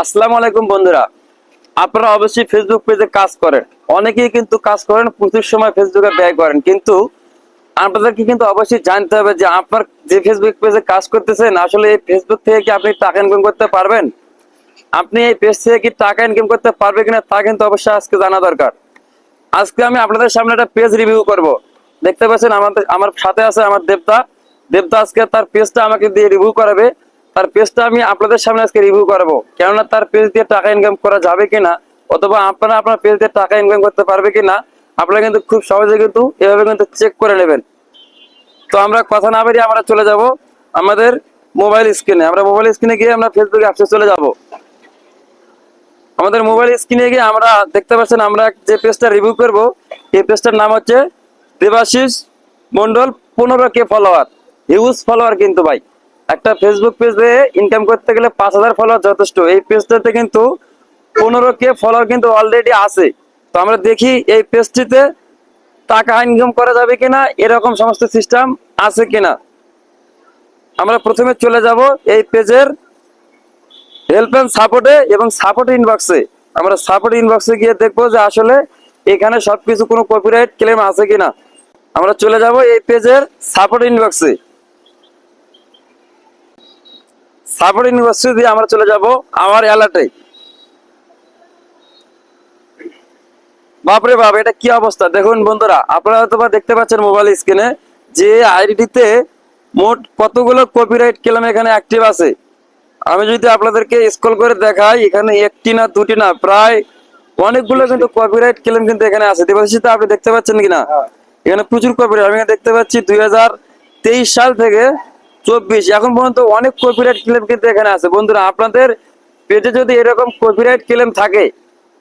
আসসালামু আলাইকুম বন্ধুরা। আপনারা অবশ্যই ফেসবুক পেজে কাজ করেন। অনেকেই কিন্তু কাজ করেন, প্রচুর সময় ফেসবুকে ব্যয় করেন। কিন্তু আপনাদেরকে কিন্তু অবশ্যই জানতে হবে যে আপনার যে ফেসবুক পেজে কাজ করতেছেন, আসলে এই ফেসবুক থেকে কি আপনি টাকা ইনকাম করতে পারবেন? আপনি এই পেজ থেকে কি টাকা ইনকাম করতে পারবে কিনা, তা কিন্তু অবশ্যই আজকে জানা দরকার। আজকে আমি আপনাদের সামনে একটা পেজ রিভিউ করব। দেখতে পাচ্ছেন আমাদের আমার সাথে আছে আমার দেবতা। দেবতা আজকে তার পেজটা আমাকে দিয়ে রিভিউ করাবে। তার পেজটা আমি আপনাদের সামনে আজকে রিভিউ করাবো। কেননা তার পেজ দিয়ে টাকা ইনকাম করা যাবে কিনা, অথবা আপনারা আপনার পেজ দিয়ে টাকা ইনকাম করতে পারবে কিনা, আপনারা কিন্তু খুব সহজে কিন্তু এভাবে কিন্তু চেক করে নেবেন। তো আমরা কথা না বেরিয়ে আমরা চলে যাব আমাদের মোবাইল স্ক্রিনে আমরা মোবাইল স্ক্রিনে গিয়ে আমরা ফেসবুক অ্যাপসে চলে যাব। আমাদের মোবাইল স্ক্রিনে গিয়ে আমরা দেখতে পাচ্ছেন আমরা যে পেজটা রিভিউ করব, এই পেজটার নাম হচ্ছে দেবাশিস মন্ডল পনেরো কে ফলোয়ার হিউজ ফলোয়ার কিন্তু ভাই। একটা ফেসবুক পেজে ইনকাম করতে গেলে পাঁচ হাজার ফলোয়ার যথেষ্ট। এই পেজটাতে কিন্তু পনেরো কে ফলোয়ার কিন্তু অলরেডি আছে। তো আমরা দেখি এই পেজটিতে টাকা ইনকাম করা যাবে কিনা, এরকম সমস্ত সিস্টেম আছে কিনা। আমরা প্রথমে চলে যাব এই পেজের হেল্প এন্ড সাপোর্টে এবং সাপোর্ট ইনবক্সে আমরা সাপোর্ট ইনবক্সে গিয়ে দেখব যে আসলে এখানে সবকিছু কোনো কপিরাইট ক্লেম আছে কিনা। আমরা চলে যাব এই পেজের সাপোর্ট ইনবক্সে সাপোর্ট ইনবক্সে দিয়ে আমরা চলে যাব আমার অ্যালার্টে বাপরে বাপ এটা কি অবস্থা? দেখুন বন্ধুরা আপনারা হয়তো দেখতে পাচ্ছেন মোবাইল স্ক্রিনে যে আইডিতে মোট কতগুলো কপিরাইট ক্লেম এখানে অ্যাক্টিভ আছে। আমি যদি আপনাদেরকে স্ক্রল করে দেখাই এখানে একটি না দুটি না প্রায় অনেকগুলো কিন্তু কপিরাইট ক্লেম কিন্তু এখানে আছে। দেবাশিসটা আপনি দেখতে পাচ্ছেন কিনা? এখানে প্রচুর কপিরাইট আমি দেখতে পাচ্ছি দুই হাজার তেইশ সাল থেকে চব্বিশ। এখন পর্যন্ত অনেক কপিরাইট ক্লেম কিন্তু এখানে আছে। বন্ধুরা আপনাদের পেজে যদি এরকম কপিরাইট ক্লেম থাকে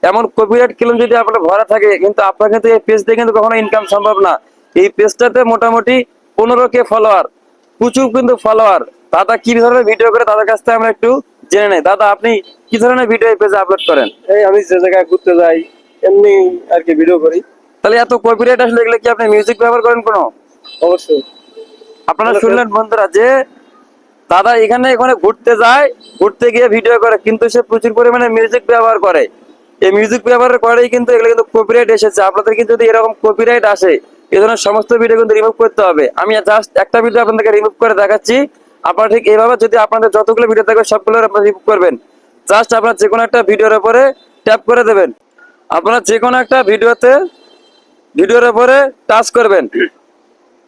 এমন কপিরাইট ক্লেম যদি আপনার ভরা থাকে কিন্তু আপনার কিন্তু এই পেজ দিয়ে কিন্তু কখনো ইনকাম সম্ভব না। এই পেজটাতে মোটামুটি পনেরো কে ফলোয়ার প্রচুর কিন্তু ফলোয়ার দাদা কি ধরনের ভিডিও করে তাদের কাছ থেকে আমরা একটু জেনে নেই। দাদা আপনি কি ধরনের ভিডিও এই পেজে আপলোড করেন? এই আমি যে জায়গায় ঘুরতে যাই এমনি আর কি ভিডিও করি। তাহলে এত কপিরাইট আসলে এগুলো কি আপনি মিউজিক ব্যবহার করেন কোনো? অবশ্যই। আপনারা শুনলেন বন্ধুরা যে দাদা এখানে এখানে ঘুরতে যায়, ঘুরতে গিয়ে ভিডিও করে, কিন্তু সে প্রচুর পরিমাণে মিউজিক ব্যবহার করে। এই মিউজিক ব্যবহার করেই কিন্তু এগুলো কিন্তু কপিরাইট এসেছে। আপনাদের কিন্তু যদি এরকম কপিরাইট আসে এই ধরনের সমস্ত ভিডিও কিন্তু রিমুভ করতে হবে। আমি জাস্ট একটা ভিডিও আপনাদেরকে রিমুভ করে দেখাচ্ছি। আপনারা ঠিক এইভাবে যদি আপনাদের যতগুলো ভিডিও থাকবে, সবগুলো আপনারা রিমুভ করবেন। জাস্ট আপনারা যে কোনো একটা ভিডিওর উপরে ট্যাপ করে দেবেন। আপনারা যে কোনো একটা ভিডিওতে ভিডিওর উপরে টাচ করবেন।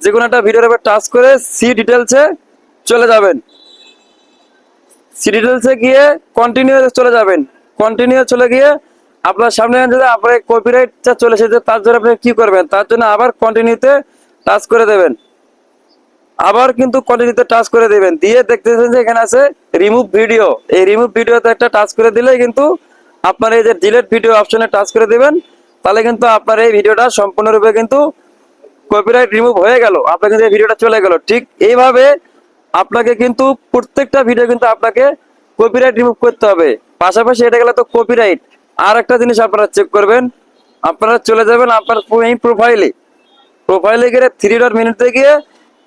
যে কোনো একটা ভিডিওর উপর টাচ করে সি ডিটেলসে চলে যাবেন। সি ডিটেলসে গিয়ে কন্টিনিউ চলে যাবেন। কন্টিনিউ চলে গিয়ে আপনার সামনে যদি আপনার কপিরাইটটা চলে এসেছে, তার জন্য আপনি কি করবেন? তার জন্য আবার কন্টিনিউতে টাচ করে দেবেন। আবার কিন্তু কন্টিনিউতে টাচ করে দেবেন। দিয়ে দেখতেছেন যে এখানে আছে রিমুভ ভিডিও এই রিমুভ ভিডিওতে একটা টাচ করে দিলে কিন্তু আপনার এই যে ডিলেট ভিডিও অপশনে টাচ করে দিবেন। তাহলে কিন্তু আপনার এই ভিডিওটা সম্পূর্ণরূপে কিন্তু কপিরাইট রিমুভ হয়ে গেল আপনার কিন্তু এই ভিডিওটা চলে গেল। ঠিক এইভাবে আপনাকে কিন্তু প্রত্যেকটা ভিডিও কিন্তু আপনাকে কপিরাইট রিমুভ করতে হবে। পাশাপাশি এটা গেলে তো কপিরাইট আর একটা জিনিস আপনারা চেক করবেন আপনারা চলে যাবেন আপনার এই প্রোফাইলে প্রোফাইলে গিয়ে থ্রি ডট মিনিটে গিয়ে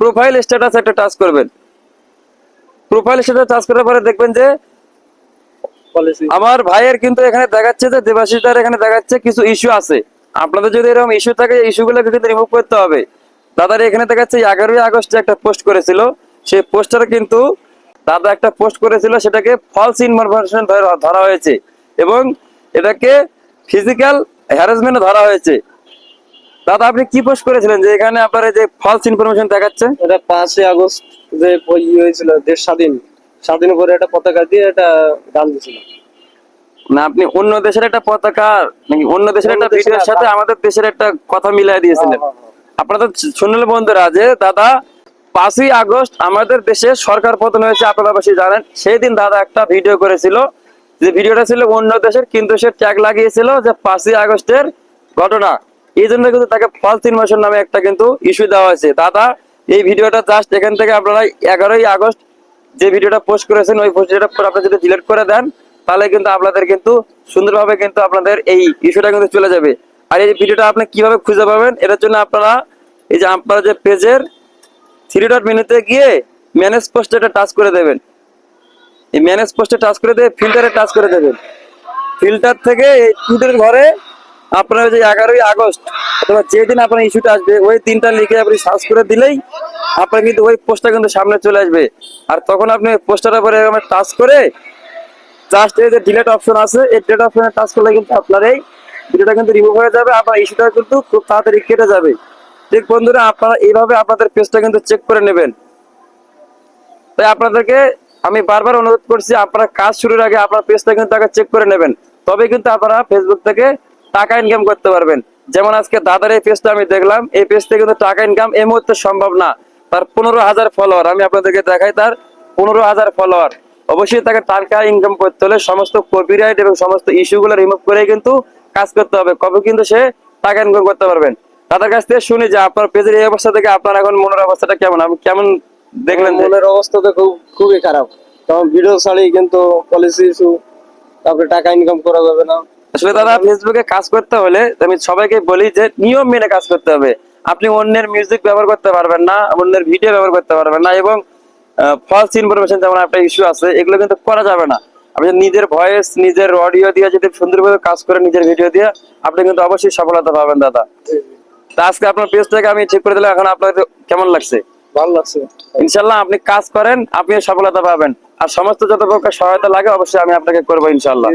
প্রোফাইল স্ট্যাটাস একটা টাচ করবেন। প্রোফাইল স্ট্যাটাস টাচ করার পরে দেখবেন যে আমার ভাইয়ের কিন্তু এখানে দেখাচ্ছে যে দেবাশিসদার এখানে দেখাচ্ছে কিছু ইস্যু আছে। আপনাদের যদি এরকম ইস্যু থাকে ইস্যুগুলোকে কিন্তু রিমুভ করতে হবে। দাদার এখানে দেখাচ্ছে, এগারোই আগস্টে একটা পোস্ট করেছিল, সেই পোস্টার কিন্তু দাদা একটা পোস্ট করেছিল, সেটাকে ফলস ইনফরমেশন ধরা হয়েছে এবং এটাকে ফিজিক্যাল হ্যারাসমেন্ট ধরা হয়েছে। দাদা, আপনি কি পোস্ট করেছিলেন যে এখানে আপনার যে ফলস ইনফরমেশন দেখাচ্ছে? এটা পাঁচই আগস্ট যে ই হয়েছিল দেশ স্বাধীন স্বাধীন করে একটা পতাকা দিয়ে এটা গান দিয়েছিল। না আপনি অন্য দেশের একটা পতাকা নাকি অন্য দেশের একটা ভিডিওর সাথে আমাদের দেশের একটা কথা মিলাই দিয়েছিলেন। হ্যাঁ, হ্যাঁ, আপনারা তো শুনলেন বন্ধুরা যে দাদা পাঁচই আগস্ট আমাদের দেশে সরকার পতন হয়েছে আপনারা অবশ্যই জানেন। সেই দিন দাদা একটা ভিডিও করেছিল যে ভিডিওটা ছিল অন্য দেশের কিন্তু সে ট্যাগ লাগিয়েছিল যে পাঁচই আগস্টের ঘটনা। এই জন্য কিন্তু তাকে ফলস ইনফরমেশন নামে একটা কিন্তু ইস্যু দেওয়া হয়েছে। দাদা এই ভিডিওটা জাস্ট এখান থেকে আপনারা এগারোই আগস্ট যে ভিডিওটা পোস্ট করেছেন ওই পোস্টটা আপনি যদি ডিলিট করে দেন তাহলে কিন্তু আপনাদের কিন্তু সুন্দরভাবে কিন্তু আপনাদের এই ইস্যুটা কিন্তু চলে যাবে। আর এই ভিডিওটা আপনি কীভাবে খুঁজে পাবেন, এটার জন্য আপনারা এই যে আপনারা যে পেজের থ্রি ডট মেনুতে গিয়ে ম্যানেজ পোস্টে এটা টাচ করে দেবেন। এই ম্যানেজ পোস্টে টাচ করে দিয়ে ফিল্টারে টাচ করে দেবেন। ফিল্টার থেকে এই টুটের ঘরে আপনার ওই যে এগারোই আগস্ট অথবা যেদিন আপনার ইস্যুটা আসবে, ওই দিনটা লিখে আপনি সার্চ করে দিলেই আপনার কিন্তু ওই পোস্টটা কিন্তু সামনে চলে আসবে। আর তখন আপনি পোস্টারের উপরে টাচ করে জাস্ট এই যে ডিলেট অপশন আছে, এই ডিলেট অপশনে টাচ করলে কিন্তু আপনার এই ভিডিওটা কিন্তু রিমুভ হয়ে যাবে আপনার ইস্যুটা কিন্তু খুব তাড়াতাড়ি কেটে যাবে। ঠিক বন্ধুরা, আপনারা এইভাবে আপনাদের পেজটা কিন্তু চেক করে নেবেন। তাই আপনাদেরকে আমি বারবার অনুরোধ করছি, আপনারা কাজ শুরুর আগে আপনার পেজটা কিন্তু আগে চেক করে নেবেন। তবে কিন্তু আপনারা ফেসবুক থেকে টাকা ইনকাম করতে পারবেন। যেমন আজকে দাদার এই পেজটা আমি দেখলাম, এই পেজ থেকে কিন্তু টাকা ইনকাম এই মুহূর্তে সম্ভব না। তার পনেরো হাজার ফলোয়ার আমি আপনাদেরকে দেখাই তার পনেরো হাজার ফলোয়ার অবশ্যই তাকে টাকা ইনকাম করতে হলে সমস্ত কপিরাইট এবং সমস্ত ইস্যুগুলো রিমুভ করে কিন্তু কাজ করতে হবে। কবে কিন্তু সে টাকা ইনকাম করতে পারবেন। তাদের কাছ থেকে শুনি যে আপনার পেজের এই অবস্থা থেকে আপনার এখন মনের অবস্থাটা কেমন? আপনি কেমন দেখলেন মনের অবস্থা তো খুব খুবই খারাপ। কারণ ভিডিও ছাড়ি কিন্তু পলিসি ইস্যু তারপরে টাকা ইনকাম করা যাবে না। আসলে দাদা ফেসবুকে কাজ করতে হলে আমি সবাইকে বলি যে নিয়ম মেনে কাজ করতে হবে। আপনি অন্যের মিউজিক ব্যবহার করতে পারবেন না অন্যের ভিডিও ব্যবহার করতে পারবেন না এবং ফলস ইনফরমেশন যেমন একটা ইস্যু আছে এগুলো কিন্তু করা যাবে না। আপনি নিজের ভয়েস নিজের অডিও দিয়ে যদি সুন্দরভাবে কাজ করে নিজের ভিডিও দিয়ে আপনি কিন্তু অবশ্যই সফলতা পাবেন দাদা। তা আজকে আপনার পেজটাকে আমি ঠিক করে দিলাম এখন আপনার কেমন লাগছে? ভালো লাগছে। ইনশাল্লাহ আপনি কাজ করেন আপনি সফলতা পাবেন। আর সমস্ত যত প্রকার সহায়তা লাগে অবশ্যই আমি আপনাকে করব ইনশাল্লাহ।